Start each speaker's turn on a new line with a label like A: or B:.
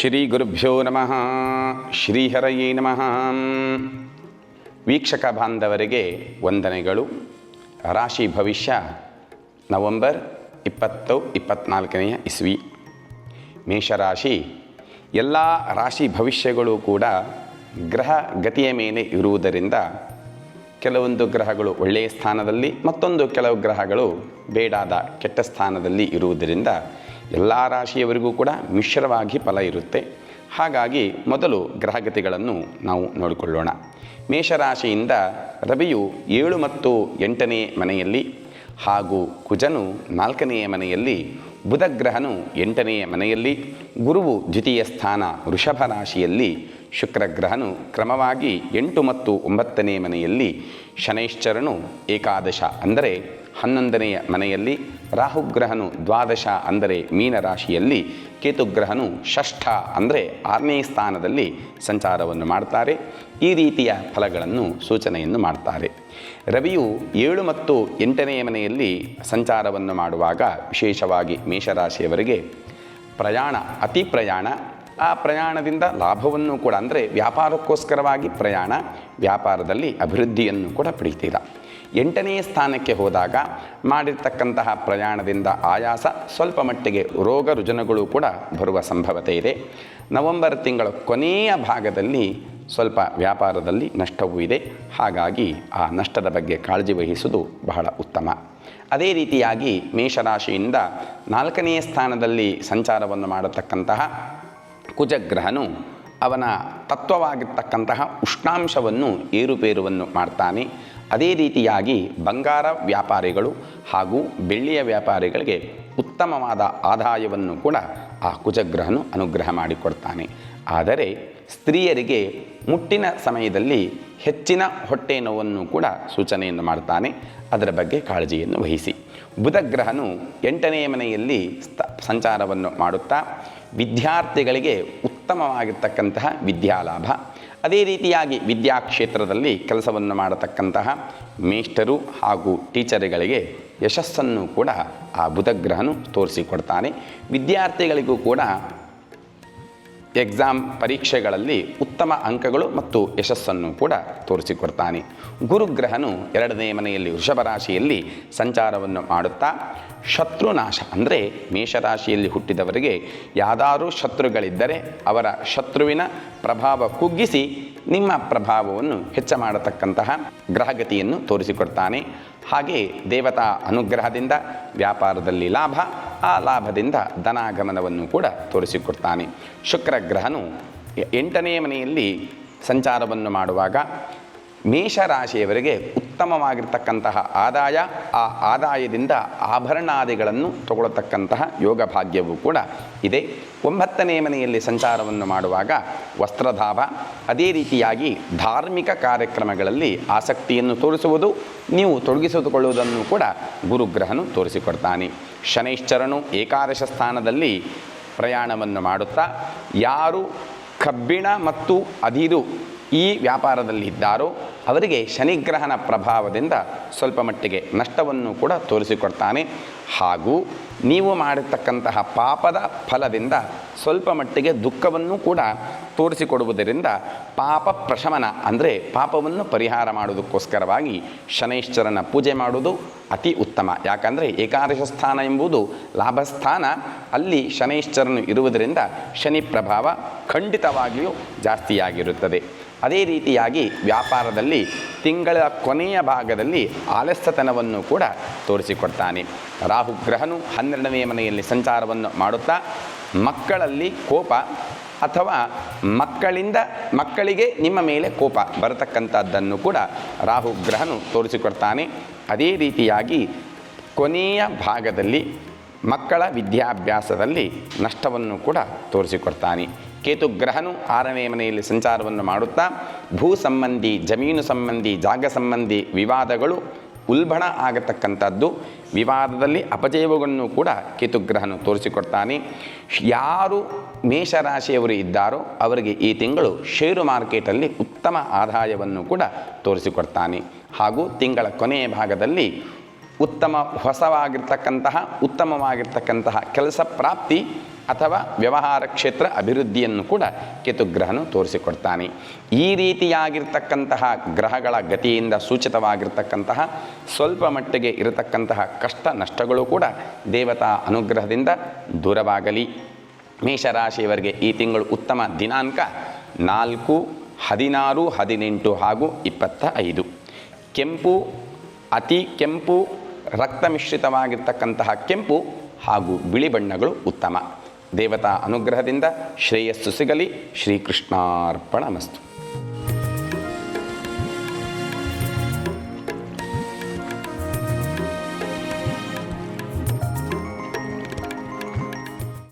A: ಶ್ರೀ ಗುರುಭ್ಯೋ ನಮಃ. ಶ್ರೀಹರಯೇ ನಮಃ. ವೀಕ್ಷಕ ಬಾಂಧವರಿಗೆ ವಂದನೆಗಳು. ರಾಶಿ ಭವಿಷ್ಯ ನವಂಬರ್ ಇಪ್ಪತ್ತು, ಇಪ್ಪತ್ನಾಲ್ಕನೆಯ ಇಸ್ವಿ. ಮೇಷರಾಶಿ, ಎಲ್ಲ ರಾಶಿ ಭವಿಷ್ಯಗಳು ಕೂಡ ಗ್ರಹ ಗತಿಯ ಮೇಲೆ ಇರುವುದರಿಂದ ಕೆಲವೊಂದು ಗ್ರಹಗಳು ಒಳ್ಳೆಯ ಸ್ಥಾನದಲ್ಲಿ, ಮತ್ತೊಂದು ಕೆಲವು ಗ್ರಹಗಳು ಬೇಡಾದ ಕೆಟ್ಟ ಸ್ಥಾನದಲ್ಲಿ ಇರುವುದರಿಂದ ಎಲ್ಲ ರಾಶಿಯವರಿಗೂ ಕೂಡ ಮಿಶ್ರವಾಗಿ ಫಲ ಇರುತ್ತೆ. ಹಾಗಾಗಿ ಮೊದಲು ಗ್ರಹಗತಿಗಳನ್ನು ನಾವು ನೋಡಿಕೊಳ್ಳೋಣ. ಮೇಷರಾಶಿಯಿಂದ ರವಿಯು ಏಳು ಮತ್ತು ಎಂಟನೇ ಮನೆಯಲ್ಲಿ ಹಾಗೂ ಕುಜನು ನಾಲ್ಕನೆಯ ಮನೆಯಲ್ಲಿ, ಬುಧಗ್ರಹನು ಎಂಟನೆಯ ಮನೆಯಲ್ಲಿ, ಗುರುವು ದ್ವಿತೀಯ ಸ್ಥಾನ ವೃಷಭ ರಾಶಿಯಲ್ಲಿ, ಶುಕ್ರಗ್ರಹನು ಕ್ರಮವಾಗಿ ಎಂಟು ಮತ್ತು ಒಂಬತ್ತನೇ ಮನೆಯಲ್ಲಿ, ಶನೈಶ್ಚರನು ಏಕಾದಶ ಅಂದರೆ ಹನ್ನೊಂದನೆಯ ಮನೆಯಲ್ಲಿ ರಾಹುಗ್ರಹನು ದ್ವಾದಶ ಅಂದರೆ ಮೀನರಾಶಿಯಲ್ಲಿ ಕೇತುಗ್ರಹನು ಷಷ್ಠ ಅಂದರೆ ಆರನೇ ಸ್ಥಾನದಲ್ಲಿ ಸಂಚಾರವನ್ನು ಮಾಡ್ತಾರೆ. ಈ ರೀತಿಯ ಫಲಗಳನ್ನು ಸೂಚನೆಯನ್ನು ಮಾಡ್ತಾರೆ. ರವಿಯು ಏಳು ಮತ್ತು ಎಂಟನೆಯ ಮನೆಯಲ್ಲಿ ಸಂಚಾರವನ್ನು ಮಾಡುವಾಗ ವಿಶೇಷವಾಗಿ ಮೇಷರಾಶಿಯವರಿಗೆ ಪ್ರಯಾಣ, ಅತಿ ಪ್ರಯಾಣ, ಆ ಪ್ರಯಾಣದಿಂದ ಲಾಭವನ್ನು ಕೂಡ, ಅಂದರೆ ವ್ಯಾಪಾರಕ್ಕೋಸ್ಕರವಾಗಿ ಪ್ರಯಾಣ, ವ್ಯಾಪಾರದಲ್ಲಿ ಅಭಿವೃದ್ಧಿಯನ್ನು ಕೂಡ ಪಡಿತೀರ. ಎಂಟನೆಯ ಸ್ಥಾನಕ್ಕೆ ಹೋದಾಗ ಮಾಡಿರ್ತಕ್ಕಂತಹ ಪ್ರಯಾಣದಿಂದ ಆಯಾಸ ಸ್ವಲ್ಪ ಮಟ್ಟಿಗೆ ರೋಗ ರುಜನಗಳು ಕೂಡ ಬರುವ ಸಂಭವತೆ ಇದೆ. ನವೆಂಬರ್ ತಿಂಗಳ ಕೊನೆಯ ಭಾಗದಲ್ಲಿ ಸ್ವಲ್ಪ ವ್ಯಾಪಾರದಲ್ಲಿ ನಷ್ಟವೂ ಇದೆ. ಹಾಗಾಗಿ ಆ ನಷ್ಟದ ಬಗ್ಗೆ ಕಾಳಜಿ ವಹಿಸುವುದು ಬಹಳ ಉತ್ತಮ. ಅದೇ ರೀತಿಯಾಗಿ ಮೇಷರಾಶಿಯಿಂದ ನಾಲ್ಕನೆಯ ಸ್ಥಾನದಲ್ಲಿ ಸಂಚಾರವನ್ನು ಮಾಡತಕ್ಕಂತಹ ಕುಜಗ್ರಹನು ಅವನ ತತ್ವವಾಗಿರ್ತಕ್ಕಂತಹ ಉಷ್ಣಾಂಶವನ್ನು ಏರುಪೇರುವನ್ನು ಮಾಡ್ತಾನೆ. ಅದೇ ರೀತಿಯಾಗಿ ಬಂಗಾರ ವ್ಯಾಪಾರಿಗಳು ಹಾಗೂ ಬೆಳ್ಳಿಯ ವ್ಯಾಪಾರಿಗಳಿಗೆ ಉತ್ತಮವಾದ ಆದಾಯವನ್ನು ಕೂಡ ಆ ಕುಜಗ್ರಹನು ಅನುಗ್ರಹ ಮಾಡಿಕೊಡ್ತಾನೆ. ಆದರೆ ಸ್ತ್ರೀಯರಿಗೆ ಮುಟ್ಟಿನ ಸಮಯದಲ್ಲಿ ಹೆಚ್ಚಿನ ಹೊಟ್ಟೆ ನೋವನ್ನು ಕೂಡ ಸೂಚನೆಯನ್ನು ಮಾಡ್ತಾನೆ. ಅದರ ಬಗ್ಗೆ ಕಾಳಜಿಯನ್ನು ವಹಿಸಿ. ಬುಧಗ್ರಹನು ಎಂಟನೆಯ ಮನೆಯಲ್ಲಿ ಸ್ಥ ಸಂಚಾರವನ್ನು ಮಾಡುತ್ತಾ ವಿದ್ಯಾರ್ಥಿಗಳಿಗೆ ಉತ್ತಮವಾಗಿರ್ತಕ್ಕಂತಹ ವಿದ್ಯಾಲಾಭ. ಅದೇ ರೀತಿಯಾಗಿ ವಿದ್ಯಾಕ್ಷೇತ್ರದಲ್ಲಿ ಕೆಲಸವನ್ನು ಮಾಡತಕ್ಕಂತಹ ಮೇಷ್ಟರು ಹಾಗೂ ಟೀಚರ್ಗಳಿಗೆ ಯಶಸ್ಸನ್ನು ಕೂಡ ಆ ಬುಧಗ್ರಹನು ತೋರಿಸಿಕೊಡ್ತಾನೆ. ವಿದ್ಯಾರ್ಥಿಗಳಿಗೂ ಕೂಡ ಎಕ್ಸಾಮ್ ಪರೀಕ್ಷೆಗಳಲ್ಲಿ ಉತ್ತಮ ಅಂಕಗಳು ಮತ್ತು ಯಶಸ್ಸನ್ನು ಕೂಡ ತೋರಿಸಿಕೊಡ್ತಾನೆ. ಗುರುಗ್ರಹನು ಎರಡನೇ ಮನೆಯಲ್ಲಿ ವೃಷಭ ರಾಶಿಯಲ್ಲಿ ಸಂಚಾರವನ್ನು ಮಾಡುತ್ತಾ ಶತ್ರುನಾಶ, ಅಂದರೆ ಮೇಷರಾಶಿಯಲ್ಲಿ ಹುಟ್ಟಿದವರಿಗೆ ಯಾವ್ದಾರೂ ಶತ್ರುಗಳಿದ್ದರೆ ಅವರ ಶತ್ರುವಿನ ಪ್ರಭಾವ ಕುಗ್ಗಿಸಿ ನಿಮ್ಮ ಪ್ರಭಾವವನ್ನು ಹೆಚ್ಚ ಮಾಡತಕ್ಕಂತಹ ಗ್ರಹಗತಿಯನ್ನು ತೋರಿಸಿಕೊಡ್ತಾನೆ. ಹಾಗೆ ದೇವತಾ ಅನುಗ್ರಹದಿಂದ ವ್ಯಾಪಾರದಲ್ಲಿ ಲಾಭ, ಆ ಲಾಭದಿಂದ ಧನಾಗಮನವನ್ನು ಕೂಡ ತೋರಿಸಿಕೊಡ್ತಾನೆ. ಶುಕ್ರ ಗ್ರಹನು ಎಂಟನೆಯ ಮನೆಯಲ್ಲಿ ಸಂಚಾರವನ್ನು ಮಾಡುವಾಗ ಮೇಷರಾಶಿಯವರಿಗೆ ಉತ್ತಮವಾಗಿರ್ತಕ್ಕಂತಹ ಆದಾಯ, ಆ ಆದಾಯದಿಂದ ಆಭರಣಾದಿಗಳನ್ನು ತಗೊಳ್ಳತಕ್ಕಂತಹ ಯೋಗ ಭಾಗ್ಯವೂ ಕೂಡ ಇದೆ. ಒಂಬತ್ತನೇ ಮನೆಯಲ್ಲಿ ಸಂಚಾರವನ್ನು ಮಾಡುವಾಗ ವಸ್ತ್ರಧಾವ, ಅದೇ ರೀತಿಯಾಗಿ ಧಾರ್ಮಿಕ ಕಾರ್ಯಕ್ರಮಗಳಲ್ಲಿ ಆಸಕ್ತಿಯನ್ನು ತೋರಿಸುವುದು, ನೀವು ತೊಡಗಿಸಿಕೊಳ್ಳುವುದನ್ನು ಕೂಡ ಗುರುಗ್ರಹನು ತೋರಿಸಿಕೊಡ್ತಾನೆ. ಶನೈಶ್ಚರನು ಏಕಾದಶ ಸ್ಥಾನದಲ್ಲಿ ಪ್ರಯಾಣವನ್ನು ಮಾಡುತ್ತಾ, ಯಾರು ಕಬ್ಬಿಣ ಮತ್ತು ಅದಿರು ಈ ವ್ಯಾಪಾರದಲ್ಲಿದ್ದಾರೋ ಅವರಿಗೆ ಶನಿಗ್ರಹನ ಪ್ರಭಾವದಿಂದ ಸ್ವಲ್ಪ ಮಟ್ಟಿಗೆ ನಷ್ಟವನ್ನು ಕೂಡ ತೋರಿಸಿಕೊಡ್ತಾನೆ. ಹಾಗೂ ನೀವು ಮಾಡಿರ್ತಕ್ಕಂತಹ ಪಾಪದ ಫಲದಿಂದ ಸ್ವಲ್ಪ ಮಟ್ಟಿಗೆ ದುಃಖವನ್ನು ಕೂಡ ತೋರಿಸಿಕೊಡುವುದರಿಂದ ಪಾಪ ಪ್ರಶಮನ ಅಂದರೆ ಪಾಪವನ್ನು ಪರಿಹಾರ ಮಾಡುವುದಕ್ಕೋಸ್ಕರವಾಗಿ ಶನೈಶ್ಚರನ ಪೂಜೆ ಮಾಡುವುದು ಅತಿ ಉತ್ತಮ. ಯಾಕಂದರೆ ಏಕಾದಶ ಸ್ಥಾನ ಎಂಬುದು ಲಾಭಸ್ಥಾನ. ಅಲ್ಲಿ ಶನೈಶ್ಚರನು ಇರುವುದರಿಂದ ಶನಿ ಪ್ರಭಾವ ಖಂಡಿತವಾಗಿಯೂ ಜಾಸ್ತಿಯಾಗಿರುತ್ತದೆ. ಅದೇ ರೀತಿಯಾಗಿ ವ್ಯಾಪಾರದಲ್ಲಿ ತಿಂಗಳ ಕೊನೆಯ ಭಾಗದಲ್ಲಿ ಆಲಸ್ಯತನವನ್ನು ಕೂಡ ತೋರಿಸಿಕೊಡ್ತಾನೆ. ರಾಹುಗ್ರಹನು ಹನ್ನೆರಡನೇ ಮನೆಯಲ್ಲಿ ಸಂಚಾರವನ್ನು ಮಾಡುತ್ತಾ, ಮಕ್ಕಳಲ್ಲಿ ಕೋಪ ಅಥವಾ ಮಕ್ಕಳಿಂದ ಮಕ್ಕಳಿಗೆ ನಿಮ್ಮ ಮೇಲೆ ಕೋಪ ಬರತಕ್ಕಂಥದ್ದನ್ನು ಕೂಡ ರಾಹುಗ್ರಹನು ತೋರಿಸಿಕೊಡ್ತಾನೆ. ಅದೇ ರೀತಿಯಾಗಿ ಕೊನೆಯ ಭಾಗದಲ್ಲಿ ಮಕ್ಕಳ ವಿದ್ಯಾಭ್ಯಾಸದಲ್ಲಿ ನಷ್ಟವನ್ನು ಕೂಡ ತೋರಿಸಿಕೊಡ್ತಾನೆ. ಕೇತುಗ್ರಹನು ಆರನೇ ಮನೆಯಲ್ಲಿ ಸಂಚಾರವನ್ನು ಮಾಡುತ್ತಾ, ಭೂ ಸಂಬಂಧಿ, ಜಮೀನು ಸಂಬಂಧಿ, ಜಾಗ ಸಂಬಂಧಿ ವಿವಾದಗಳು ಉಲ್ಬಣ ಆಗತಕ್ಕಂಥದ್ದು. ವಿವಾದದಲ್ಲಿ ಅಪಜಯವನ್ನು ಕೂಡ ಕೇತುಗ್ರಹನು ತೋರಿಸಿಕೊಡ್ತಾನೆ. ಯಾರು ಮೇಷರಾಶಿಯವರು ಇದ್ದಾರೋ ಅವರಿಗೆ ಈ ತಿಂಗಳು ಷೇರು ಮಾರ್ಕೆಟಲ್ಲಿ ಉತ್ತಮ ಆದಾಯವನ್ನು ಕೂಡ ತೋರಿಸಿಕೊಡ್ತಾನೆ. ಹಾಗೂ ತಿಂಗಳ ಕೊನೆಯ ಭಾಗದಲ್ಲಿ ಉತ್ತಮ ಹೊಸವಾಗಿರ್ತಕ್ಕಂತಹ, ಉತ್ತಮವಾಗಿರ್ತಕ್ಕಂತಹ ಕೆಲಸ ಪ್ರಾಪ್ತಿ ಅಥವಾ ವ್ಯವಹಾರ ಕ್ಷೇತ್ರ ಅಭಿವೃದ್ಧಿಯನ್ನು ಕೂಡ ಕೇತುಗ್ರಹನು ತೋರಿಸಿಕೊಡ್ತಾನೆ. ಈ ರೀತಿಯಾಗಿರ್ತಕ್ಕಂತಹ ಗ್ರಹಗಳ ಗತಿಯಿಂದ ಸೂಚಿತವಾಗಿರ್ತಕ್ಕಂತಹ, ಸ್ವಲ್ಪ ಮಟ್ಟಿಗೆ ಇರತಕ್ಕಂತಹ ಕಷ್ಟ ನಷ್ಟಗಳು ಕೂಡ ದೇವತಾ ಅನುಗ್ರಹದಿಂದ ದೂರವಾಗಲಿ. ಮೇಷರಾಶಿಯವರಿಗೆ ಈ ತಿಂಗಳು ಉತ್ತಮ ದಿನಾಂಕ ನಾಲ್ಕು, ಹದಿನಾರು, ಹದಿನೆಂಟು ಹಾಗೂ ಇಪ್ಪತ್ತ ಐದು ಕೆಂಪು, ಅತಿ ಕೆಂಪು ರಕ್ತ ಮಿಶ್ರಿತವಾಗಿರ್ತಕ್ಕಂತಹ ಕೆಂಪು ಹಾಗೂ ಬಿಳಿ ಬಣ್ಣಗಳು ಉತ್ತಮ. ದೇವತಾ ಅನುಗ್ರಹದಿಂದ ಶ್ರೇಯಸ್ಸು ಸಿಗಲಿ. ಶ್ರೀಕೃಷ್ಣಾರ್ಪಣ ಮಸ್ತು